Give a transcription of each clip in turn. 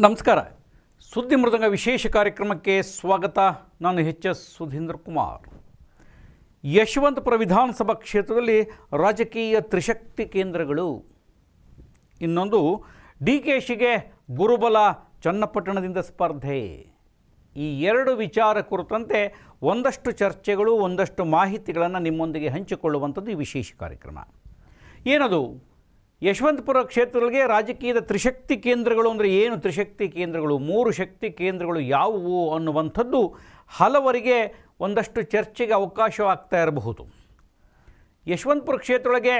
ನಮಸ್ಕಾರ. ಸುದ್ದಿ ಮೃದಂಗ ವಿಶೇಷ ಕಾರ್ಯಕ್ರಮಕ್ಕೆ ಸ್ವಾಗತ. ನಾನು ಎಚ್ ಎಸ್ ಸುಧೀಂದ್ರ ಕುಮಾರ್. ಯಶವಂತಪುರ ವಿಧಾನಸಭಾ ಕ್ಷೇತ್ರದಲ್ಲಿ ರಾಜಕೀಯ ತ್ರಿಶಕ್ತಿ ಕೇಂದ್ರಗಳು. ಇನ್ನೊಂದು, ಡಿ ಕೆ ಶಿಗೆ ಗುರುಬಲ ಚನ್ನಪಟ್ಟಣದಿಂದ ಸ್ಪರ್ಧೆ. ಈ ಎರಡು ವಿಚಾರ ಕುರಿತಂತೆ ಒಂದಷ್ಟು ಚರ್ಚೆಗಳು, ಒಂದಷ್ಟು ಮಾಹಿತಿಗಳನ್ನು ನಿಮ್ಮೊಂದಿಗೆ ಹಂಚಿಕೊಳ್ಳುವಂಥದ್ದು ಈ ವಿಶೇಷ ಕಾರ್ಯಕ್ರಮ. ಏನದು? ಯಶವಂತಪುರ ಕ್ಷೇತ್ರಗಳಿಗೆ ರಾಜಕೀಯದ ತ್ರಿಶಕ್ತಿ ಕೇಂದ್ರಗಳು ಅಂದರೆ ಏನು ತ್ರಿಶಕ್ತಿ ಕೇಂದ್ರಗಳು? ಮೂರು ಶಕ್ತಿ ಕೇಂದ್ರಗಳು ಯಾವುವು ಅನ್ನುವಂಥದ್ದು ಹಲವರಿಗೆ ಒಂದಷ್ಟು ಚರ್ಚೆಗೆ ಅವಕಾಶವಾಗ್ತಾ ಇರಬಹುದು. Yeshwanthpur ಕ್ಷೇತ್ರದೊಳಗೆ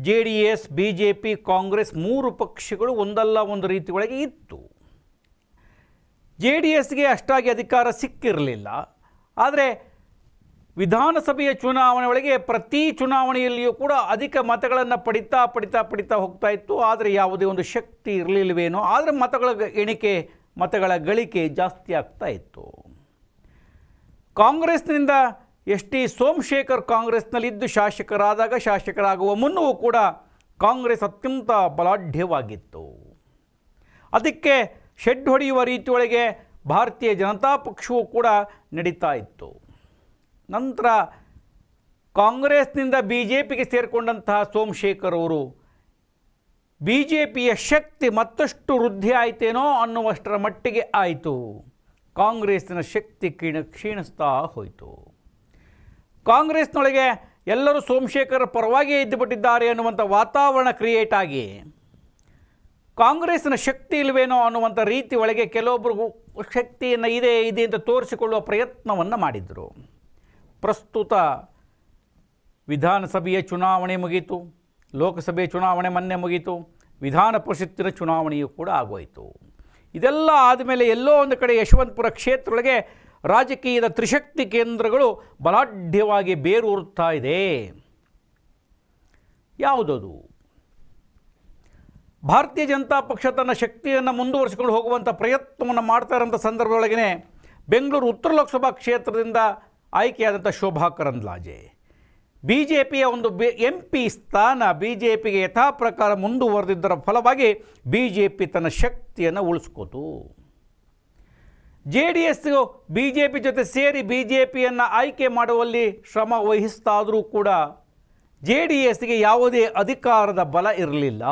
J D S, B J P, Congress ಮೂರು ಪಕ್ಷಗಳು ಒಂದಲ್ಲ ಒಂದು ರೀತಿ ಒಳಗೆ ಇತ್ತು. ಜೆ ಡಿ ಎಸ್ಗೆ ಅಷ್ಟಾಗಿ ಅಧಿಕಾರ ಸಿಕ್ಕಿರಲಿಲ್ಲ. ಆದರೆ ವಿಧಾನಸಭೆಯ ಚುನಾವಣೆ ಒಳಗೆ ಪ್ರತಿ ಚುನಾವಣೆಯಲ್ಲಿಯೂ ಕೂಡ ಅಧಿಕ ಮತಗಳನ್ನು ಪಡಿತಾ ಪಡಿತಾ ಪಡಿತಾ ಹೋಗ್ತಾ ಇತ್ತು. ಆದರೆ ಯಾವುದೇ ಒಂದು ಶಕ್ತಿ ಇರಲಿಲ್ಲವೇನೋ ಆದರೆ ಮತಗಳ ಎಣಿಕೆ, ಮತಗಳ ಗಳಿಕೆ ಜಾಸ್ತಿ ಆಗ್ತಾ ಇತ್ತು. ಕಾಂಗ್ರೆಸ್ನಿಂದ ಎಸ್ ಟಿ ಸೋಮಶೇಖರ್ ಕಾಂಗ್ರೆಸ್ನಲ್ಲಿದ್ದು ಶಾಸಕರಾದಾಗ ಶಾಸಕರಾಗುವ ಮುನ್ನವೂ ಕೂಡ ಕಾಂಗ್ರೆಸ್ ಅತ್ಯಂತ ಬಲಾಢ್ಯವಾಗಿತ್ತು. ಅದಕ್ಕೆ ಶೆಡ್ ಹೊಡೆಯುವ ರೀತಿಯೊಳಗೆ ಭಾರತೀಯ ಜನತಾ ಪಕ್ಷವೂ ಕೂಡ ನಡೀತಾ ಇತ್ತು. ನಂತರ ಕಾಂಗ್ರೆಸ್ನಿಂದ ಬಿ ಜೆ ಪಿಗೆ ಸೇರಿಕೊಂಡಂತಹ ಸೋಮಶೇಖರ್ ಅವರು ಬಿ ಜೆ ಪಿಯ ಶಕ್ತಿ ಮತ್ತಷ್ಟು ವೃದ್ಧಿ ಆಯ್ತೇನೋ ಅನ್ನುವಷ್ಟರ ಮಟ್ಟಿಗೆ ಆಯಿತು. ಕಾಂಗ್ರೆಸ್ಸಿನ ಶಕ್ತಿ ಕ್ಷೀಣ ಕ್ಷೀಣಿಸ್ತಾ ಹೋಯಿತು. ಕಾಂಗ್ರೆಸ್ನೊಳಗೆ ಎಲ್ಲರೂ ಸೋಮಶೇಖರ್ ಪರವಾಗಿಯೇ ಇದ್ದುಬಿಟ್ಟಿದ್ದಾರೆ ಅನ್ನುವಂಥ ವಾತಾವರಣ ಕ್ರಿಯೇಟ್ ಆಗಿ, ಕಾಂಗ್ರೆಸ್ನ ಶಕ್ತಿ ಇಲ್ವೇನೋ ಅನ್ನುವಂಥ ರೀತಿ ಒಳಗೆ ಕೆಲವೊಬ್ಬರು ಶಕ್ತಿಯನ್ನು ಇದೆ ಇದೆ ಅಂತ ತೋರಿಸಿಕೊಳ್ಳುವ ಪ್ರಯತ್ನವನ್ನು ಮಾಡಿದರು. ಪ್ರಸ್ತುತ ವಿಧಾನಸಭೆಯ ಚುನಾವಣೆ ಮುಗೀತು ಲೋಕಸಭೆ ಚುನಾವಣೆ ಮೊನ್ನೆ ಮುಗೀತು ವಿಧಾನ ಪರಿಷತ್ತಿನ ಚುನಾವಣೆಯೂ ಕೂಡ ಆಗೋಯಿತು. ಇದೆಲ್ಲ ಆದಮೇಲೆ ಎಲ್ಲೋ ಒಂದು ಕಡೆ ಯಶವಂತಪುರ ಕ್ಷೇತ್ರದೊಳಗೆ ರಾಜಕೀಯದ ತ್ರಿಶಕ್ತಿ ಕೇಂದ್ರಗಳು ಬಲಾಢ್ಯವಾಗಿ ಬೇರೂರುತ್ತಾ ಇದೆ. ಯಾವುದದು? ಭಾರತೀಯ ಜನತಾ ಪಕ್ಷ ತನ್ನ ಶಕ್ತಿಯನ್ನು ಮುಂದುವರಿಸಿಕೊಂಡು ಹೋಗುವಂಥ ಪ್ರಯತ್ನವನ್ನು ಮಾಡ್ತಾ ಇರೋಂಥ ಸಂದರ್ಭದೊಳಗೇ ಬೆಂಗಳೂರು ಉತ್ತರ ಲೋಕಸಭಾ ಕ್ಷೇತ್ರದಿಂದ ಆಯ್ಕೆಯಾದಂಥ ಶೋಭಾ ಕರಂದ್ಲಾಜೆ. ಬಿ ಜೆ ಪಿಯ ಒಂದು ಬಿ, ಎಂ ಪಿ ಸ್ಥಾನ ಬಿ ಜೆ ಪಿಗೆ ಯಥಾ ಪ್ರಕಾರ ಮುಂದುವರೆದಿದ್ದರ ಫಲವಾಗಿ ಬಿ ಜೆ ಪಿ ತನ್ನ ಶಕ್ತಿಯನ್ನು ಉಳಿಸ್ಕೋತು. J D S B J P ಜೊತೆ ಸೇರಿ ಬಿ ಜೆ ಪಿಯನ್ನು ಆಯ್ಕೆ ಮಾಡುವಲ್ಲಿ ಶ್ರಮ ವಹಿಸ್ತಾದರೂ ಕೂಡ ಜೆ ಡಿ ಎಸ್ಗೆ ಯಾವುದೇ ಅಧಿಕಾರದ ಬಲ ಇರಲಿಲ್ಲ.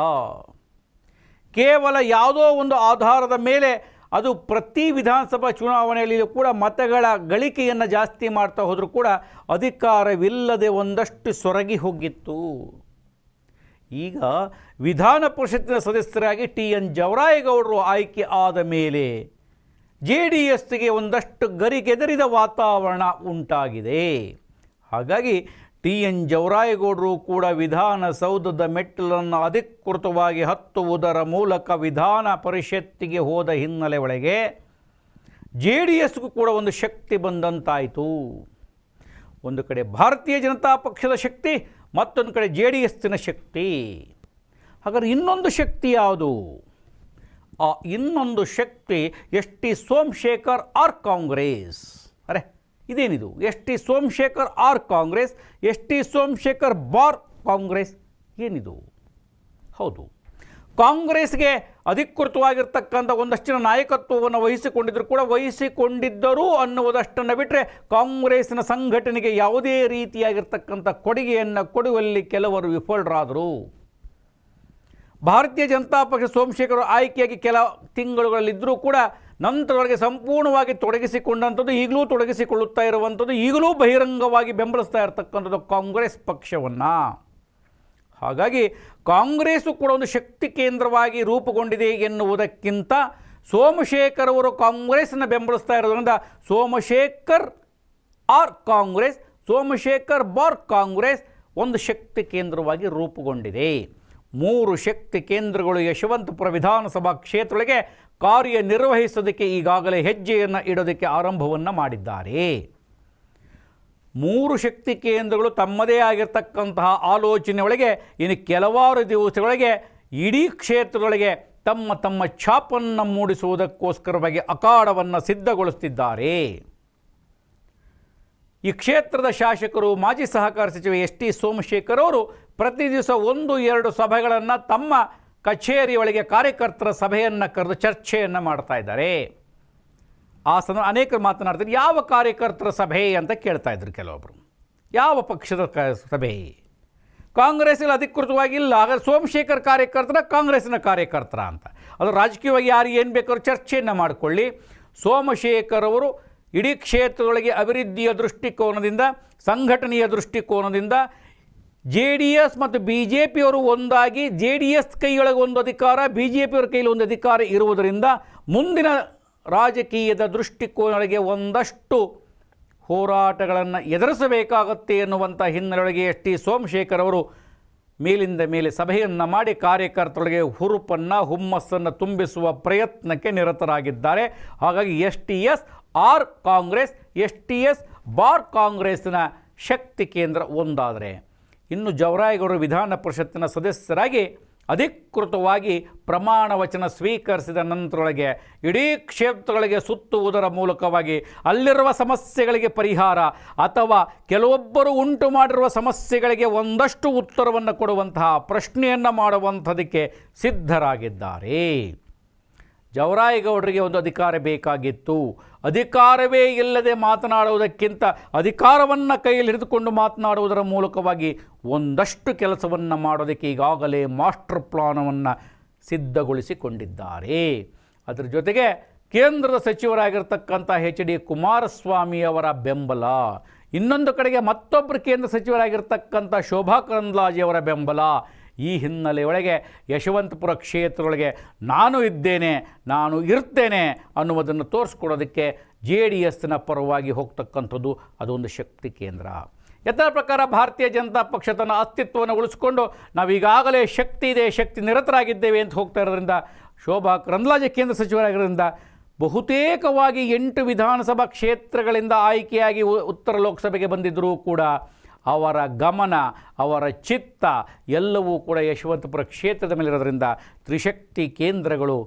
ಕೇವಲ ಯಾವುದೋ ಒಂದು ಆಧಾರದ ಮೇಲೆ ಅದು ಪ್ರತಿ ವಿಧಾನಸಭಾ ಚುನಾವಣೆಯಲ್ಲಿ ಕೂಡ ಮತಗಳ ಗಳಿಕೆಯನ್ನು ಜಾಸ್ತಿ ಮಾಡ್ತಾ ಹೋದರೂ ಕೂಡ ಅಧಿಕಾರವಿಲ್ಲದೆ ಒಂದಷ್ಟು ಸೊರಗಿ ಹೋಗಿತ್ತು. ಈಗ ವಿಧಾನ ಪರಿಷತ್ತಿನ ಸದಸ್ಯರಾಗಿ ಟಿ. ಎನ್. ಜವರಾಯಗೌಡರು ಆಯ್ಕೆ ಆದ ಮೇಲೆ ಜೆ ಡಿ ಎಸ್ಗೆ ಒಂದಷ್ಟು ಗರಿಗೆದರಿದ ವಾತಾವರಣ ಉಂಟಾಗಿದೆ. ಹಾಗಾಗಿ ಟಿ. ಎನ್. ಜವರಾಯಗೌಡರು ಕೂಡ ವಿಧಾನಸೌಧದ ಮೆಟ್ಟಿಲನ್ನು ಅಧಿಕೃತವಾಗಿ ಹತ್ತುವುದರ ಮೂಲಕ ವಿಧಾನ ಪರಿಷತ್ತಿಗೆ ಹೋದ ಹಿನ್ನೆಲೆ ಒಳಗೆ ಜೆ ಡಿ ಎಸ್ಗೂ ಕೂಡ ಒಂದು ಶಕ್ತಿ ಬಂದಂತಾಯಿತು. ಒಂದು ಕಡೆ ಭಾರತೀಯ ಜನತಾ ಪಕ್ಷದ ಶಕ್ತಿ, ಮತ್ತೊಂದು ಕಡೆ ಜೆ ಡಿ ಎಸ್ಸಿನ ಶಕ್ತಿ. ಹಾಗಾದ್ರೆ ಇನ್ನೊಂದು ಶಕ್ತಿ ಯಾವುದು? ಆ ಇನ್ನೊಂದು ಶಕ್ತಿ S T Somashekhar R Congress. ಅರೆ ಇದೇನಿದು? S T Somashekhar R Congress S T Somashekhar bar Congress, ಏನಿದು? ಹೌದು. ಕಾಂಗ್ರೆಸ್ಗೆ ಅಧಿಕೃತವಾಗಿರ್ತಕ್ಕಂಥ ಒಂದಷ್ಟಿನ ನಾಯಕತ್ವವನ್ನು ವಹಿಸಿಕೊಂಡಿದ್ದರೂ ಕೂಡ ವಹಿಸಿಕೊಂಡಿದ್ದರು ಅನ್ನುವುದಷ್ಟನ್ನು ಬಿಟ್ಟರೆ ಕಾಂಗ್ರೆಸ್ನ ಸಂಘಟನೆಗೆ ಯಾವುದೇ ರೀತಿಯಾಗಿರ್ತಕ್ಕಂಥ ಕೊಡುಗೆಯನ್ನು ಕೊಡುವಲ್ಲಿ ಕೆಲವರು ವಿಫಲರಾದರು. ಭಾರತೀಯ ಜನತಾ ಪಕ್ಷ ಸೋಮಶೇಖರ್ ಆಯ್ಕೆಯಾಗಿ ಕೆಲ ತಿಂಗಳುಗಳಲ್ಲಿದ್ದರೂ ಕೂಡ ನಂತರದೊಳಗೆ ಸಂಪೂರ್ಣವಾಗಿ ತೊಡಗಿಸಿಕೊಂಡಂಥದ್ದು, ಈಗಲೂ ತೊಡಗಿಸಿಕೊಳ್ಳುತ್ತಾ ಇರುವಂಥದ್ದು, ಈಗಲೂ ಬಹಿರಂಗವಾಗಿ ಬೆಂಬಲಿಸ್ತಾ ಇರತಕ್ಕಂಥದ್ದು ಕಾಂಗ್ರೆಸ್ ಪಕ್ಷವನ್ನು. ಹಾಗಾಗಿ ಕಾಂಗ್ರೆಸ್ಸು ಕೂಡ ಒಂದು ಶಕ್ತಿ ಕೇಂದ್ರವಾಗಿ ರೂಪುಗೊಂಡಿದೆ ಎನ್ನುವುದಕ್ಕಿಂತ ಸೋಮಶೇಖರ್ ಅವರು ಕಾಂಗ್ರೆಸ್ನ ಬೆಂಬಲಿಸ್ತಾ ಇರೋದ್ರಿಂದ ಸೋಮಶೇಖರ್ ಆರ್ ಕಾಂಗ್ರೆಸ್, ಸೋಮಶೇಖರ್ ಬಾರ್ ಕಾಂಗ್ರೆಸ್ ಒಂದು ಶಕ್ತಿ ಕೇಂದ್ರವಾಗಿ ರೂಪುಗೊಂಡಿದೆ. ಮೂರು ಶಕ್ತಿ ಕೇಂದ್ರಗಳು ಯಶವಂತಪುರ ವಿಧಾನಸಭಾ ಕ್ಷೇತ್ರಗಳಿಗೆ ಕಾರ್ಯನಿರ್ವಹಿಸೋದಕ್ಕೆ ಈಗಾಗಲೇ ಹೆಜ್ಜೆಯನ್ನು ಇಡೋದಕ್ಕೆ ಆರಂಭವನ್ನು ಮಾಡಿದ್ದಾರೆ. ಮೂರು ಶಕ್ತಿ ಕೇಂದ್ರಗಳು ತಮ್ಮದೇ ಆಗಿರ್ತಕ್ಕಂತಹ ಆಲೋಚನೆ ಒಳಗೆ ಇನ್ನು ಕೆಲವಾರು ದಿವಸಗಳಿಗೆ ಇಡೀ ಕ್ಷೇತ್ರದೊಳಗೆ ತಮ್ಮ ತಮ್ಮ ಛಾಪನ್ನು ಮೂಡಿಸುವುದಕ್ಕೋಸ್ಕರವಾಗಿ ಅಖಾಡವನ್ನು ಸಿದ್ಧಗೊಳಿಸುತ್ತಿದ್ದಾರೆ ಈ ಕ್ಷೇತ್ರದ ಶಾಸಕರು, ಮಾಜಿ ಸಹಕಾರ ಸಚಿವ ಎಸ್ ಟಿ ಸೋಮಶೇಖರ್ ಅವರು ಪ್ರತಿ ದಿವಸ ಒಂದು, ಎರಡು ಸಭೆಗಳನ್ನು ತಮ್ಮ ಕಚೇರಿ ಒಳಗೆ ಕಾರ್ಯಕರ್ತರ ಸಭೆಯನ್ನು ಕರೆದು ಚರ್ಚೆಯನ್ನು ಮಾಡ್ತಾ ಇದ್ದಾರೆ. ಆ ಸಂದರ್ಭ ಅನೇಕರು ಮಾತನಾಡ್ತಾರೆ ಯಾವ ಕಾರ್ಯಕರ್ತರ ಸಭೆ ಅಂತ ಕೇಳ್ತಾ ಇದ್ರು ಕೆಲವೊಬ್ಬರು ಯಾವ ಪಕ್ಷದ ಕ, ಸಭೆ? ಕಾಂಗ್ರೆಸ್ಸಲ್ಲಿ ಅಧಿಕೃತವಾಗಿ ಇಲ್ಲ ಹಾಗಾದ್ರೆ ಸೋಮಶೇಖರ್ ಕಾರ್ಯಕರ್ತರ ಕಾಂಗ್ರೆಸ್ನ ಕಾರ್ಯಕರ್ತರ ಅಂತ. ಅದು ರಾಜಕೀಯವಾಗಿ ಯಾರು ಏನು ಬೇಕಾದ್ರೂ ಚರ್ಚೆಯನ್ನು ಮಾಡಿಕೊಳ್ಳಿ. ಸೋಮಶೇಖರ್ ಅವರು ಇಡೀ ಕ್ಷೇತ್ರದೊಳಗೆ ಅಭಿವೃದ್ಧಿಯ ದೃಷ್ಟಿಕೋನದಿಂದ, ಸಂಘಟನೆಯ ದೃಷ್ಟಿಕೋನದಿಂದ ಜೆ ಡಿ ಎಸ್ ಮತ್ತು ಬಿ ಜೆ ಪಿಯವರು ಒಂದಾಗಿ ಜೆ ಡಿ ಎಸ್ ಕೈಯೊಳಗೆ ಒಂದು ಅಧಿಕಾರ ಬಿ ಜೆ ಪಿಯವ್ರ ಕೈಯಲ್ಲಿ ಒಂದು ಅಧಿಕಾರ ಇರುವುದರಿಂದ ಮುಂದಿನ ರಾಜಕೀಯದ ದೃಷ್ಟಿಕೋನಗಳಿಗೆ ಒಂದಷ್ಟು ಹೋರಾಟಗಳನ್ನು ಎದುರಿಸಬೇಕಾಗುತ್ತೆ ಎನ್ನುವಂಥ ಹಿನ್ನೆಲೆಯೊಳಗೆ ಎಸ್ ಟಿ ಸೋಮಶೇಖರ್ ಅವರು ಮೇಲಿಂದ ಮೇಲೆ ಸಭೆಯನ್ನು ಮಾಡಿ ಕಾರ್ಯಕರ್ತರೊಳಗೆ ಹುರುಪನ್ನು, ಹುಮ್ಮಸ್ಸನ್ನು ತುಂಬಿಸುವ ಪ್ರಯತ್ನಕ್ಕೆ ನಿರತರಾಗಿದ್ದಾರೆ. ಹಾಗಾಗಿ S T S R Congress, S T S, bar ಕಾಂಗ್ರೆಸ್ನ ಶಕ್ತಿ ಕೇಂದ್ರ ಒಂದಾದರೆ. ಇನ್ನು ಜವರಾಯಗೌಡರು ವಿಧಾನ ಪರಿಷತ್ತಿನ ಸದಸ್ಯರಾಗಿ ಅಧಿಕೃತವಾಗಿ ಪ್ರಮಾಣ ವಚನ ಸ್ವೀಕರಿಸಿದ ನಂತರೊಳಗೆ ಇಡೀ ಕ್ಷೇತ್ರಗಳಿಗೆ ಸುತ್ತುವುದರ ಮೂಲಕವಾಗಿ ಅಲ್ಲಿರುವ ಸಮಸ್ಯೆಗಳಿಗೆ ಪರಿಹಾರ ಅಥವಾ ಕೆಲವೊಬ್ಬರು ಉಂಟು ಮಾಡಿರುವ ಸಮಸ್ಯೆಗಳಿಗೆ ಒಂದಷ್ಟು ಉತ್ತರವನ್ನು ಕೊಡುವಂತಹ ಪ್ರಶ್ನೆಯನ್ನು ಮಾಡುವಂಥದಕ್ಕೆ ಸಿದ್ಧರಾಗಿದ್ದಾರೆ. ಜವರಾಯಗೌಡರಿಗೆ ಒಂದು ಅಧಿಕಾರ ಬೇಕಾಗಿತ್ತು. ಅಧಿಕಾರವೇ ಇಲ್ಲದೆ ಮಾತನಾಡುವುದಕ್ಕಿಂತ ಅಧಿಕಾರವನ್ನು ಕೈಯಲ್ಲಿ ಹಿಡಿದುಕೊಂಡು ಮಾತನಾಡುವುದರ ಮೂಲಕವಾಗಿ ಒಂದಷ್ಟು ಕೆಲಸವನ್ನು ಮಾಡೋದಕ್ಕೆ ಈಗಾಗಲೇ ಮಾಸ್ಟರ್ ಪ್ಲಾನವನ್ನು ಸಿದ್ಧಗೊಳಿಸಿಕೊಂಡಿದ್ದಾರೆ. ಅದರ ಜೊತೆಗೆ ಕೇಂದ್ರದ ಸಚಿವರಾಗಿರ್ತಕ್ಕಂಥ ಎಚ್ ಡಿ ಕುಮಾರಸ್ವಾಮಿ ಅವರ ಬೆಂಬಲ, ಇನ್ನೊಂದು ಕಡೆಗೆ ಮತ್ತೊಬ್ಬರು ಕೇಂದ್ರ ಸಚಿವರಾಗಿರ್ತಕ್ಕಂಥ ಶೋಭಾ ಕರಂದ್ಲಾಜೆಯವರ ಬೆಂಬಲ ಈ ಹಿನ್ನೆಲೆಯೊಳಗೆ ಯಶವಂತಪುರ ಕ್ಷೇತ್ರದೊಳಗೆ ನಾನು ಇದ್ದೇನೆ, ನಾನು ಇರ್ತೇನೆ ಅನ್ನುವುದನ್ನು ತೋರಿಸ್ಕೊಡೋದಕ್ಕೆ ಜೆ ಡಿ ಎಸ್ನ ಪರವಾಗಿ ಹೋಗ್ತಕ್ಕಂಥದ್ದು ಅದೊಂದು ಶಕ್ತಿ ಕೇಂದ್ರ. ಎತ್ತರ ಪ್ರಕಾರ ಭಾರತೀಯ ಜನತಾ ಪಕ್ಷ ತನ್ನ ಅಸ್ತಿತ್ವವನ್ನು ಉಳಿಸ್ಕೊಂಡು ನಾವೀಗಾಗಲೇ ಶಕ್ತಿ ಇದೆ, ಶಕ್ತಿ ನಿರತರಾಗಿದ್ದೇವೆ ಅಂತ ಹೋಗ್ತಾ ಇರೋದ್ರಿಂದ, ಶೋಭಾ ಕರಂದ್ಲಾಜೆ ಕೇಂದ್ರ ಸಚಿವರಾಗಿರೋದ್ರಿಂದ ಬಹುತೇಕವಾಗಿ ಎಂಟು ವಿಧಾನಸಭಾ ಕ್ಷೇತ್ರಗಳಿಂದ ಆಯ್ಕೆಯಾಗಿ ಉತ್ತರ ಲೋಕಸಭೆಗೆ ಬಂದಿದ್ದರೂ ಕೂಡ ಅವರ ಗಮನ, ಅವರ ಚಿತ್ತ ಎಲ್ಲವೂ ಕೂಡ ಯಶವಂತಪುರ ಕ್ಷೇತ್ರದ ಮೇಲಿರೋದ್ರಿಂದ ತ್ರಿಶಕ್ತಿ ಕೇಂದ್ರಗಳು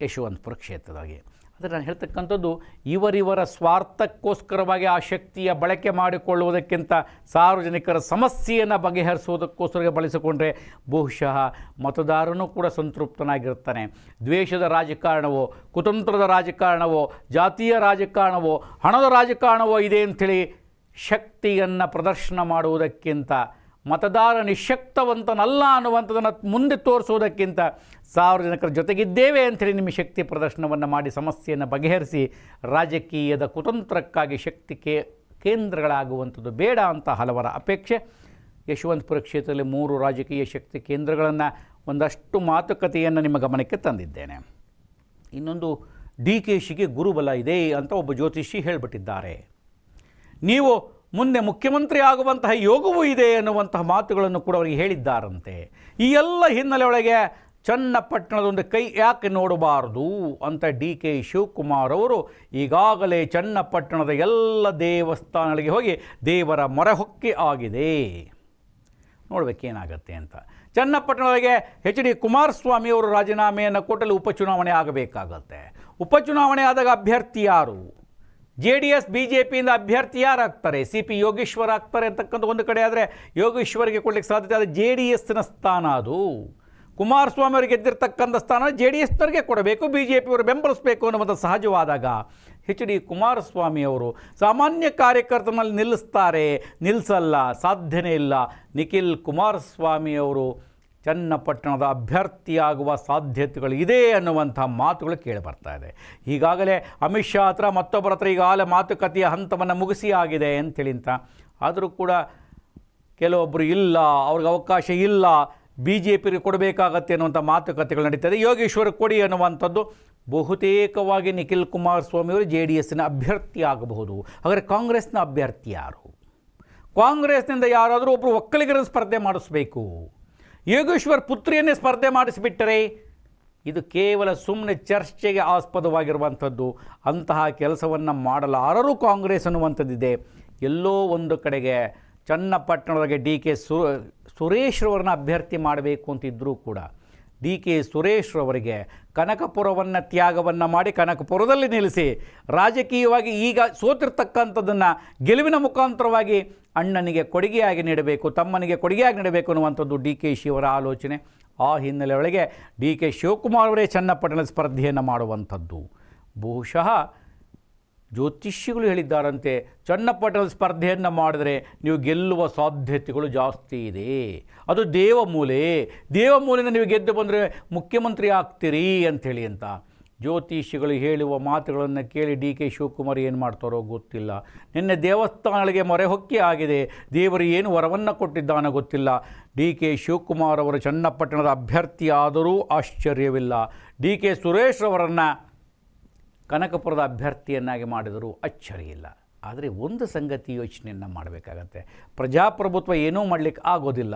ಯಶವಂತಪುರ ಕ್ಷೇತ್ರದಾಗೆ. ಆದರೆ ನಾನು ಹೇಳ್ತಕ್ಕಂಥದ್ದು, ಇವರಿವರ ಸ್ವಾರ್ಥಕ್ಕೋಸ್ಕರವಾಗಿ ಆ ಶಕ್ತಿಯ ಬಳಕೆ ಮಾಡಿಕೊಳ್ಳುವುದಕ್ಕಿಂತ ಸಾರ್ವಜನಿಕರ ಸಮಸ್ಯೆಯನ್ನು ಬಗೆಹರಿಸುವುದಕ್ಕೋಸ್ಕರ ಬಳಸಿಕೊಂಡ್ರೆ ಬಹುಶಃ ಮತದಾರನೂ ಕೂಡ ಸಂತೃಪ್ತನಾಗಿರುತ್ತಾನೆ. ದ್ವೇಷದ ರಾಜಕಾರಣವೋ, ಕುತಂತ್ರದ ರಾಜಕಾರಣವೋ, ಜಾತೀಯ ರಾಜಕಾರಣವೋ, ಹಣದ ರಾಜಕಾರಣವೋ ಇದೆ ಅಂಥೇಳಿ ಶಕ್ತಿಯನ್ನು ಪ್ರದರ್ಶನ ಮಾಡುವುದಕ್ಕಿಂತ, ಮತದಾರ ನಿಶಕ್ತವಂತನಲ್ಲ ಅನ್ನುವಂಥದ್ದನ್ನು ಮುಂದೆ ತೋರಿಸುವುದಕ್ಕಿಂತ ಸಾರ್ವಜನಿಕರ ಜೊತೆಗಿದ್ದೇವೆ ಅಂಥೇಳಿ ನಿಮ್ಮ ಶಕ್ತಿ ಪ್ರದರ್ಶನವನ್ನು ಮಾಡಿ ಸಮಸ್ಯೆಯನ್ನು ಬಗೆಹರಿಸಿ ರಾಜಕೀಯದ ಕುತಂತ್ರಕ್ಕಾಗಿ ಶಕ್ತಿ ಕೇ, ಕೇಂದ್ರಗಳಾಗುವಂಥದ್ದು ಬೇಡ ಅಂತ ಹಲವರ ಅಪೇಕ್ಷೆ. ಯಶವಂತಪುರ ಕ್ಷೇತ್ರದಲ್ಲಿ ಮೂರು ರಾಜಕೀಯ ಶಕ್ತಿ ಕೇಂದ್ರಗಳನ್ನು ಒಂದಷ್ಟು ಮಾತುಕತೆಯನ್ನು ನಿಮ್ಮ ಗಮನಕ್ಕೆ ತಂದಿದ್ದೇನೆ. ಇನ್ನೊಂದು ಡಿ ಕೆ ಶಿಗೆ ಗುರುಬಲ ಇದೆ ಅಂತ ಒಬ್ಬ ಜ್ಯೋತಿಷಿ ಹೇಳಿಬಿಟ್ಟಿದ್ದಾರೆ. ನೀವು ಮುಂದೆ ಮುಖ್ಯಮಂತ್ರಿ ಆಗುವಂತಹ ಯೋಗವೂ ಇದೆ ಎನ್ನುವಂತಹ ಮಾತುಗಳನ್ನು ಕೂಡ ಅವರಿಗೆ ಹೇಳಿದ್ದಾರಂತೆ. ಈ ಎಲ್ಲ ಹಿನ್ನೆಲೆ ಒಳಗೆ ಚನ್ನಪಟ್ಟಣದೊಂದು ಕೈ ಯಾಕೆ ನೋಡಬಾರದು ಅಂತ ಡಿ ಕೆ ಶಿವಕುಮಾರ್ ಅವರು ಈಗಾಗಲೇ ಚನ್ನಪಟ್ಟಣದ ಎಲ್ಲ ದೇವಸ್ಥಾನಗಳಿಗೆ ಹೋಗಿ ದೇವರ ಮೊರೆಹೊಕ್ಕಿ ಆಗಿದೆ. ನೋಡಬೇಕೇನಾಗತ್ತೆ ಅಂತ. ಚನ್ನಪಟ್ಟಣದೊಳಗೆ ಎಚ್ ಡಿ ಕುಮಾರಸ್ವಾಮಿ ಅವರು ರಾಜೀನಾಮೆಯನ್ನು ಕೊಟ್ಟಲ್ಲಿ ಉಪಚುನಾವಣೆ ಆಗಬೇಕಾಗತ್ತೆ. ಉಪಚುನಾವಣೆ ಆದಾಗ ಅಭ್ಯರ್ಥಿ ಯಾರು? J D S B J ಪಿಯಿಂದ ಅಭ್ಯರ್ಥಿ ಯಾರಾಗ್ತಾರೆ ಸಿ ಪಿ ಯೋಗೇಶ್ವರ್ ಆಗ್ತಾರೆ ಅಂತಕ್ಕಂಥ ಒಂದು ಕಡೆ ಆದರೆ ಯೋಗೇಶ್ವರಿಗೆ ಕೊಡಲಿಕ್ಕೆ ಸಾಧ್ಯತೆ ಆದರೆ ಜೆ ಡಿ ಎಸ್ನ ಸ್ಥಾನ ಅದು. ಕುಮಾರಸ್ವಾಮಿ ಅವರಿಗೆ ಗೆದ್ದಿರ್ತಕ್ಕಂಥ ಸ್ಥಾನ ಜೆ ಡಿ ಎಸ್ನವರಿಗೆ ಕೊಡಬೇಕು ಬಿ ಜೆ ಪಿಯವರು ಬೆಂಬಲಿಸಬೇಕು ಅನ್ನುವಂಥ ಸಹಜವಾದಾಗ ಎಚ್ ಡಿ ಕುಮಾರಸ್ವಾಮಿ ಅವರು ಸಾಮಾನ್ಯ ಕಾರ್ಯಕರ್ತನಲ್ಲಿ ನಿಲ್ಲಿಸ್ತಾರೆ. ನಿಲ್ಲಿಸಲ್ಲ ಸಾಧ್ಯನೇ ಇಲ್ಲ. ನಿಖಿಲ್ ಕುಮಾರಸ್ವಾಮಿ ಅವರು ಚನ್ನಪಟ್ಟಣದ ಅಭ್ಯರ್ಥಿಯಾಗುವ ಸಾಧ್ಯತೆಗಳು ಇದೆ ಅನ್ನುವಂಥ ಮಾತುಗಳು ಕೇಳಿಬರ್ತಾ ಇದೆ. ಈಗಾಗಲೇ ಅಮಿತ್ ಶಾ ಹತ್ರ ಮತ್ತೊಬ್ಬರ ಹತ್ರ ಈಗಾಗಲೇ ಮಾತುಕತೆಯ ಹಂತವನ್ನು ಮುಗಿಸಿ ಆಗಿದೆ ಅಂತೇಳಿ ಅಂತ. ಆದರೂ ಕೂಡ ಕೆಲವೊಬ್ಬರು ಇಲ್ಲ, ಅವ್ರಿಗೆ ಅವಕಾಶ ಇಲ್ಲ ಬಿ ಜೆ ಪಿಗೆ ಕೊಡಬೇಕಾಗತ್ತೆ ಅನ್ನುವಂಥ ಮಾತುಕತೆಗಳು ನಡೀತದೆ ಯೋಗೇಶ್ವರ ಕೊಡಿ ಅನ್ನುವಂಥದ್ದು ಬಹುತೇಕವಾಗಿ ನಿಖಿಲ್ ಕುಮಾರಸ್ವಾಮಿಯವರು ಜೆ ಡಿ ಎಸ್ಸಿನ ಅಭ್ಯರ್ಥಿ ಆಗಬಹುದು. ಹಾಗಾದರೆ ಕಾಂಗ್ರೆಸ್ನ ಅಭ್ಯರ್ಥಿ ಯಾರು? ಕಾಂಗ್ರೆಸ್ನಿಂದ ಯಾರಾದರೂ ಒಬ್ಬರು ಒಕ್ಕಲಿಗರನ್ನು ಸ್ಪರ್ಧೆ ಮಾಡಿಸ್ಬೇಕು. ಯೋಗೇಶ್ವರ್ ಪುತ್ರಿಯನ್ನೇ ಸ್ಪರ್ಧೆ ಮಾಡಿಸಿಬಿಟ್ಟರೆ ಇದು ಕೇವಲ ಸುಮ್ಮನೆ ಚರ್ಚೆಗೆ ಆಸ್ಪದವಾಗಿರುವಂಥದ್ದು. ಅಂತಹ ಕೆಲಸವನ್ನು ಮಾಡಲಾರರು ಕಾಂಗ್ರೆಸ್ ಅನ್ನುವಂಥದ್ದಿದೆ. ಎಲ್ಲೋ ಒಂದು ಕಡೆಗೆ ಚನ್ನಪಟ್ಟಣದೊಳಗೆ ಡಿ ಕೆ ಸುರೇಶ್ರವರನ್ನ ಅಭ್ಯರ್ಥಿ ಮಾಡಬೇಕು ಅಂತಿದ್ದರೂ ಕೂಡ ಡಿ ಕೆ ಸುರೇಶ್ರವರಿಗೆ ಕನಕಪುರವನ್ನು ತ್ಯಾಗವನ್ನು ಮಾಡಿ ಕನಕಪುರದಲ್ಲಿ ನಿಲ್ಲಿಸಿ ರಾಜಕೀಯವಾಗಿ ಈಗ ಸೋತಿರ್ತಕ್ಕಂಥದ್ದನ್ನು ಗೆಲುವಿನ ಮುಖಾಂತರವಾಗಿ ಅಣ್ಣನಿಗೆ ಕೊಡುಗೆಯಾಗಿ ನೀಡಬೇಕು, ತಮ್ಮನಿಗೆ ಕೊಡುಗೆಯಾಗಿ ನೀಡಬೇಕು ಅನ್ನುವಂಥದ್ದು ಡಿ ಕೆ ಶಿವರ ಆಲೋಚನೆ. ಆ ಹಿನ್ನೆಲೆಯೊಳಗೆ ಡಿ ಕೆ ಶಿವಕುಮಾರ್ ಅವರೇ ಚನ್ನಪಟ್ಟಣ ಸ್ಪರ್ಧೆಯನ್ನು ಮಾಡುವಂಥದ್ದು. ಬಹುಶಃ ಜ್ಯೋತಿಷ್ಯಗಳು ಹೇಳಿದ್ದಾರಂತೆ ಚನ್ನಪಟ್ಟಣ ಸ್ಪರ್ಧೆಯನ್ನು ಮಾಡಿದರೆ ನೀವು ಗೆಲ್ಲುವ ಸಾಧ್ಯತೆಗಳು ಜಾಸ್ತಿ ಇದೆ. ಅದು ದೇವಮೂಲೆ ದೇವಮೂಲೆಯಿಂದ ನೀವು ಗೆದ್ದು ಬಂದರೆ ಮುಖ್ಯಮಂತ್ರಿ ಆಗ್ತೀರಿ ಅಂಥೇಳಿ ಅಂತ. ಜ್ಯೋತಿಷಿಗಳು ಹೇಳುವ ಮಾತುಗಳನ್ನು ಕೇಳಿ ಡಿ ಕೆ ಶಿವಕುಮಾರ್ ಏನು ಮಾಡ್ತಾರೋ ಗೊತ್ತಿಲ್ಲ. ನಿನ್ನೆ ದೇವಸ್ಥಾನಗಳಿಗೆ ಮೊರೆ ಹೊಕ್ಕಿ ಆಗಿದೆ. ದೇವರು ಏನು ವರವನ್ನು ಕೊಟ್ಟಿದ್ದಾನೋ ಗೊತ್ತಿಲ್ಲ. ಡಿ ಕೆ ಶಿವಕುಮಾರ್ ಅವರು ಚನ್ನಪಟ್ಟಣದ ಅಭ್ಯರ್ಥಿಯಾದರೂ ಆಶ್ಚರ್ಯವಿಲ್ಲ. ಡಿ ಕೆ ಸುರೇಶ್ ಅವರನ್ನು ಕನಕಪುರದ ಅಭ್ಯರ್ಥಿಯನ್ನಾಗಿ ಮಾಡಿದರೂ ಅಚ್ಚರಿಯಿಲ್ಲ ಆದರೆ ಒಂದು ಸಂಗತಿ ಯೋಚನೆಯನ್ನು ಮಾಡಬೇಕಾಗತ್ತೆ. ಪ್ರಜಾಪ್ರಭುತ್ವ ಏನೂ ಮಾಡಲಿಕ್ಕೆ ಆಗೋದಿಲ್ಲ.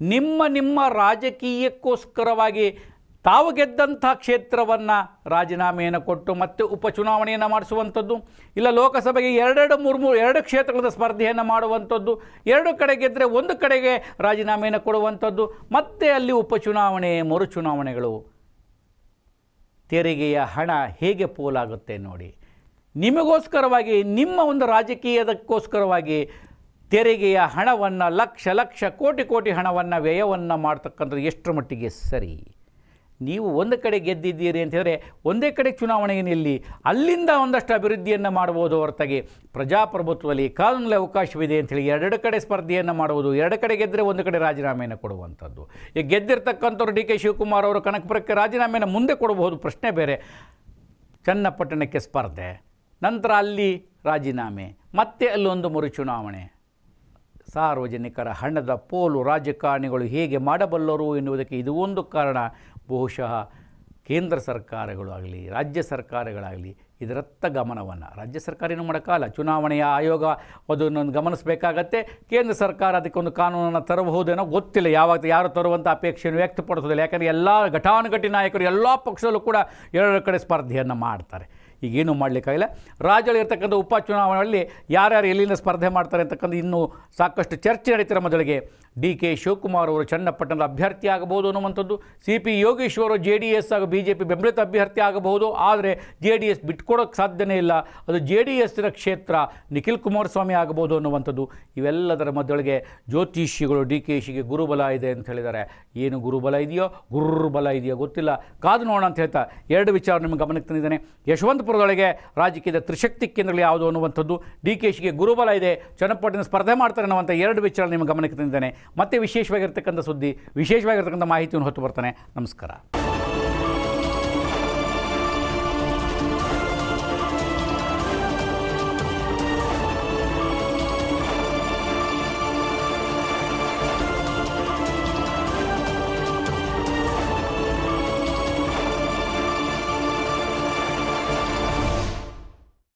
ನಿಮ್ಮ ನಿಮ್ಮ ರಾಜಕೀಯಕ್ಕೋಸ್ಕರವಾಗಿ ತಾವು ಗೆದ್ದಂಥ ಕ್ಷೇತ್ರವನ್ನು ರಾಜೀನಾಮೆಯನ್ನು ಕೊಟ್ಟು ಮತ್ತೆ ಉಪಚುನಾವಣೆಯನ್ನು ಮಾಡಿಸುವಂಥದ್ದು, ಇಲ್ಲ ಲೋಕಸಭೆಗೆ ಎರಡೆರಡು ಮೂರು ಮೂರು ಎರಡು ಕ್ಷೇತ್ರಗಳ ಸ್ಪರ್ಧೆಯನ್ನು ಮಾಡುವಂಥದ್ದು, ಎರಡು ಕಡೆ ಗೆದ್ದರೆ ಒಂದು ಕಡೆಗೆ ರಾಜೀನಾಮೆಯನ್ನು ಕೊಡುವಂಥದ್ದು, ಮತ್ತೆ ಅಲ್ಲಿ ಉಪಚುನಾವಣೆ, ಮರುಚುನಾವಣೆಗಳು ತೆರಿಗೆಯ ಹಣ ಹೇಗೆ ಪೋಲಾಗುತ್ತೆ ನೋಡಿ. ನಿಮಗೋಸ್ಕರವಾಗಿ, ನಿಮ್ಮ ಒಂದು ರಾಜಕೀಯದಕ್ಕೋಸ್ಕರವಾಗಿ ತೆರಿಗೆಯ ಹಣವನ್ನು ಲಕ್ಷ ಲಕ್ಷ ಕೋಟಿ ಕೋಟಿ ಹಣವನ್ನು ವ್ಯಯವನ್ನು ಮಾಡ್ತಕ್ಕಂಥದ್ದು ಎಷ್ಟರ ಮಟ್ಟಿಗೆ ಸರಿ? ನೀವು ಒಂದು ಕಡೆ ಗೆದ್ದಿದ್ದೀರಿ ಅಂತ ಹೇಳಿದ್ರೆ ಒಂದೇ ಕಡೆ ಚುನಾವಣೆಗೆ ನಿಲ್ಲಿ, ಅಲ್ಲಿಂದ ಒಂದಷ್ಟು ಅಭಿವೃದ್ಧಿಯನ್ನು ಮಾಡ್ಬೋದು ಹೊರತಾಗಿ ಪ್ರಜಾಪ್ರಭುತ್ವದಲ್ಲಿ ಕಾನೂನಲ್ಲಿ ಅವಕಾಶವಿದೆ ಅಂತೇಳಿ ಎರಡು ಕಡೆ ಸ್ಪರ್ಧೆಯನ್ನು ಮಾಡುವುದು, ಎರಡು ಕಡೆ ಗೆದ್ದರೆ ಒಂದು ಕಡೆ ರಾಜೀನಾಮೆಯನ್ನು ಕೊಡುವಂಥದ್ದು. ಈಗ ಗೆದ್ದಿರ್ತಕ್ಕಂಥವ್ರು ಡಿ ಕೆ ಶಿವಕುಮಾರ್ ಅವರು ಕನಕಪುರಕ್ಕೆ ರಾಜೀನಾಮೆಯನ್ನು ಮುಂದೆ ಕೊಡಬಹುದು, ಪ್ರಶ್ನೆ ಬೇರೆ. ಚನ್ನಪಟ್ಟಣಕ್ಕೆ ಸ್ಪರ್ಧೆ, ನಂತರ ಅಲ್ಲಿ ರಾಜೀನಾಮೆ, ಮತ್ತೆ ಅಲ್ಲೊಂದು ಮರುಚುನಾವಣೆ ಸಾರ್ವಜನಿಕರ ಹಣದ ಪೋಲು ರಾಜಕಾರಣಿಗಳು ಹೇಗೆ ಮಾಡಬಲ್ಲರು ಎನ್ನುವುದಕ್ಕೆ ಇದು ಒಂದು ಕಾರಣ. ಬಹುಶಃ ಕೇಂದ್ರ ಸರ್ಕಾರಗಳು ಆಗಲಿ, ರಾಜ್ಯ ಸರ್ಕಾರಗಳಾಗಲಿ ಇದರತ್ತ ಗಮನವನ್ನು, ರಾಜ್ಯ ಸರ್ಕಾರ ಏನು ಮಾಡೋಕ್ಕಲ್ಲ ಚುನಾವಣೆಯ ಆಯೋಗ ಅದನ್ನೊಂದು ಗಮನಿಸಬೇಕಾಗತ್ತೆ, ಕೇಂದ್ರ ಸರ್ಕಾರ ಅದಕ್ಕೊಂದು ಕಾನೂನನ್ನು ತರಬಹುದೇನೋ ಗೊತ್ತಿಲ್ಲ, ಯಾವಾಗ ಯಾರು ತರುವಂಥ ಅಪೇಕ್ಷೆಯನ್ನು ವ್ಯಕ್ತಪಡಿಸೋದಿಲ್ಲ, ಯಾಕಂದರೆ ಎಲ್ಲ ಘಟಾನುಘಟಿ ನಾಯಕರು ಎಲ್ಲ ಪಕ್ಷದಲ್ಲೂ ಕೂಡ ಎರಡು ಕಡೆ ಸ್ಪರ್ಧೆಯನ್ನು ಮಾಡ್ತಾರೆ. ಈಗೇನು ಮಾಡಲಿಕ್ಕಾಗಿಲ್ಲ. ಉಪ ಉಪಚುನಾವಣೆಯಲ್ಲಿ ಯಾರ್ಯಾರು ಎಲ್ಲಿಂದ ಸ್ಪರ್ಧೆ ಮಾಡ್ತಾರೆ ಅಂತಕ್ಕಂಥ ಇನ್ನೂ ಸಾಕಷ್ಟು ಚರ್ಚೆ ನಡೀತಿರೋ ಮೊದಲಿಗೆ ಡಿ ಕೆ ಶಿವಕುಮಾರ್ ಅವರು ಚನ್ನಪಟ್ಟಣದ ಅಭ್ಯರ್ಥಿ ಆಗಬಹುದು ಅನ್ನುವಂಥದ್ದು, C P Yogeshwar J D S ಹಾಗೂ ಬಿ ಜೆ ಪಿ ಬೆಂಬಲಿತ ಅಭ್ಯರ್ಥಿ ಆಗಬಹುದು, ಆದರೆ ಜೆ ಡಿ ಎಸ್ ಬಿಟ್ಕೊಡೋಕ್ಕೆ ಸಾಧ್ಯನೇ ಇಲ್ಲ. ಅದು ಜೆ ಡಿ ಎಸ್ನ ಕ್ಷೇತ್ರ, ನಿಖಿಲ್ ಕುಮಾರಸ್ವಾಮಿ ಆಗಬಹುದು ಅನ್ನುವಂಥದ್ದು. ಇವೆಲ್ಲದರ ಮೊದಲಿಗೆ ಜ್ಯೋತಿಷಿಗಳು ಡಿ ಕೆ ಶಿಗೆ ಗುರುಬಲ ಇದೆ ಅಂತ ಹೇಳಿದ್ದಾರೆ. ಏನು ಗುರುಬಲ ಇದೆಯೋ ಗುರುಬಲ ಇದೆಯೋ ಗೊತ್ತಿಲ್ಲ. ಕಾದು ನೋಡೋಣ ಅಂತ ಹೇಳ್ತಾ ಎರಡು ವಿಚಾರ ನಿಮಗೆ ಗಮನಕ್ಕೆ ತಂದಿದ್ದೇನೆ. ಯಶವಂತಪುರದೊಳಗೆ ರಾಜಕೀಯದ ತ್ರಿಶಕ್ತಿ ಕೇಂದ್ರಗಳು ಯಾವುದು ಅನ್ನುವಂಥದ್ದು ಡಿ ಕೆ ಶಿಗೆ ಗುರುಬಲ ಇದೆ. ಚನ್ನಪಟ್ಟಣ ಸ್ಪರ್ಧೆ ಮಾಡ್ತಾರೆ ಅನ್ನುವಂಥ ಎರಡು ವಿಚಾರ ನಿಮ್ಮ ಗಮನಕ್ಕೆ ತಂದಿದ್ದೇನೆ. ಮತ್ತೆ ವಿಶೇಷವಾಗಿರ್ತಕ್ಕಂಥ ಸುದ್ದಿ, ವಿಶೇಷವಾಗಿರ್ತಕ್ಕಂಥ ಮಾಹಿತಿಯನ್ನು ಹೊತ್ತು ಬರ್ತಾನೆ. ನಮಸ್ಕಾರ.